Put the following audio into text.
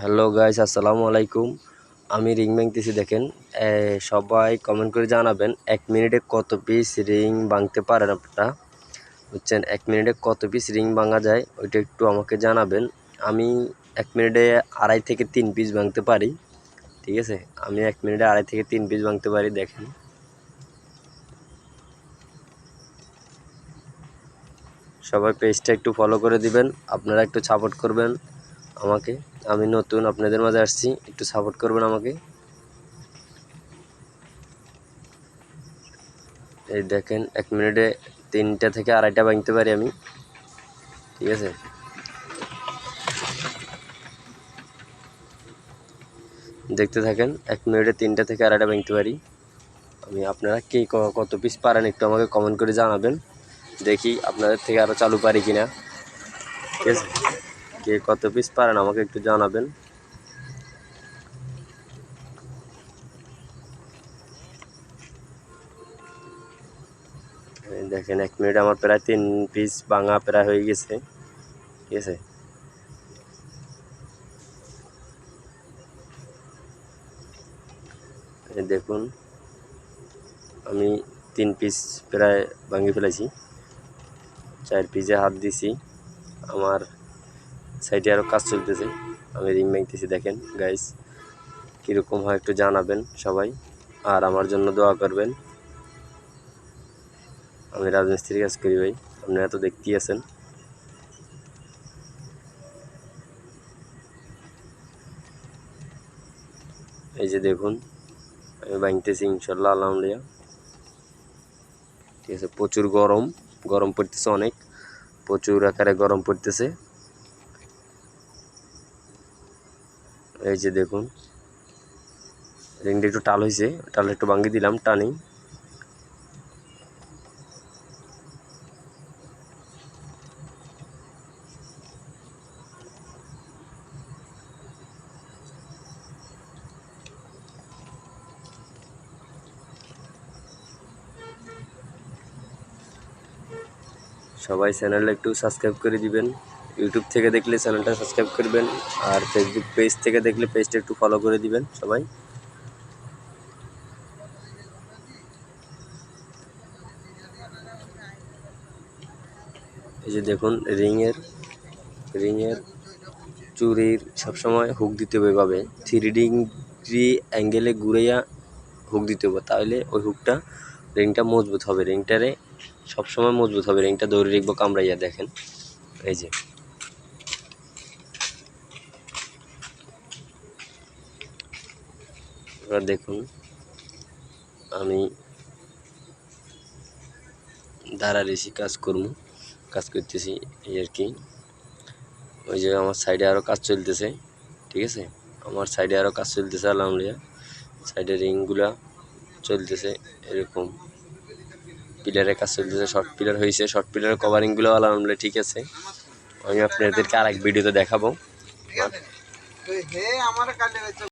Hello guys আসসালামু আলাইকুম। আমি রিং ভাঙতেছি, দেখেন। সবাই কমেন্ট করে জানাবেন, এক মিনিটে কত পিস রিং ভাঙতে পারেন আপনারা? বুঝছেন? এক মিনিটে কত পিস রিং ভাঙা যায়, ওইটা একটু আমাকে জানাবেন। আমি এক মিনিটে আড়াই থেকে তিন পিস ভাঙতে পারি, ঠিক আছে? আমি এক মিনিটে আড়াই থেকে তিন পিস ভাঙতে পারি, দেখেন। সবাই পেজটা একটু ফলো করে দিবেন, আপনারা একটু সাপোর্ট করবেন। আমাকে। আমি নতুন আপনাদের মাঝে আসছি, একটু সাপোর্ট করবেন আমাকে। এই দেখেন, এক মিনিটে তিনটা থেকে আড়াইটা ভাঙতে পারি আমি। ঠিক আছে? দেখতে থাকেন, এক মিনিটে তিনটা থেকে আড়াইটা ভাঙতে পারি। আমি আপনারা কে ক- কত পিস পারেন একটু আমাকে কমেন্ট করে জানাবেন। দেখি আপনাদের থেকে আরও চালু পারি কিনা। ঠিক আছে? কে কত পিস পারেন আমাকে একটু জানাবেন। দেখেন, এক মিনিট আমার প্রায় তিন পিস ভাঙা প্রায় হয়ে গেছে। ঠিক আছে? দেখুন, আমি তিন পিস প্রায় ভাঙিয়ে ফেলেছি। চার পিসে হাত দিছি। আমার সাইডে আরও কাজ চলতেছে। আমি রিং ভাঙতেছি দেখেন গাইস কীরকম হয় একটু জানাবেন সবাই। আর আমার জন্য দোয়া করবেন। আমি রাজমিস্ত্রির কাজ করি ভাই আপনারা তো দেখতেই আছেন। এই যে দেখুন, আমি ভাঙতেছি ইনশাল্লাহ আলহামদুলিল্লাহ। ঠিক আছে, প্রচুর গরম গরম পড়তেছে অনেক। প্রচুর আকারে গরম পড়তেছে। এই যে দেখুন, রিংটা একটু টাল হয়েছে টাল একটু ভাঙিয়ে দিলাম টানি সবাই চ্যানেলটা একটু সাবস্ক্রাইব করে দিবেন। ইউটিউব থেকে দেখলে চ্যানেলটা সাবস্ক্রাইব করবেন আর ফেসবুক পেজ থেকে দেখলে পেজটা একটু ফলো করে দিবেন সবাই। এই যে দেখুন, রিংয়ের রিংয়ের চুরির সবসময় হুক দিতে হবে এভাবে। থ্রি ডিগ্রি অ্যাঙ্গেলে ঘুরাইয়া হুক দিতে হবে। তাহলে ওই হুকটা রিংটা মজবুত হবে। রিংটারে সবসময় মজবুত হবে। রিংটা দৌড়ে রেখবো কামড়াইয়া দেখেন। এই যে। এবার দেখুন, আমি দাঁড়ারেছি কাজ করব, কাজ করতেছি এই আর কি। ওই যে আমার সাইডে আরও কাজ চলতেছে, ঠিক আছে? আমার সাইডে আরও কাজ চলতেছে, আলহামদুলিল্লাহ। সাইডে রিংগুলা চলতেছে এরকম। পিলারে কাজ চলতেছে শর্ট পিলার হয়েছে। শর্ট পিলারের কভারিংগুলো আলহামদুলিল্লাহ ঠিক আছে। আমি আপনাদেরকে আর এক ভিডিওতে দেখাবো।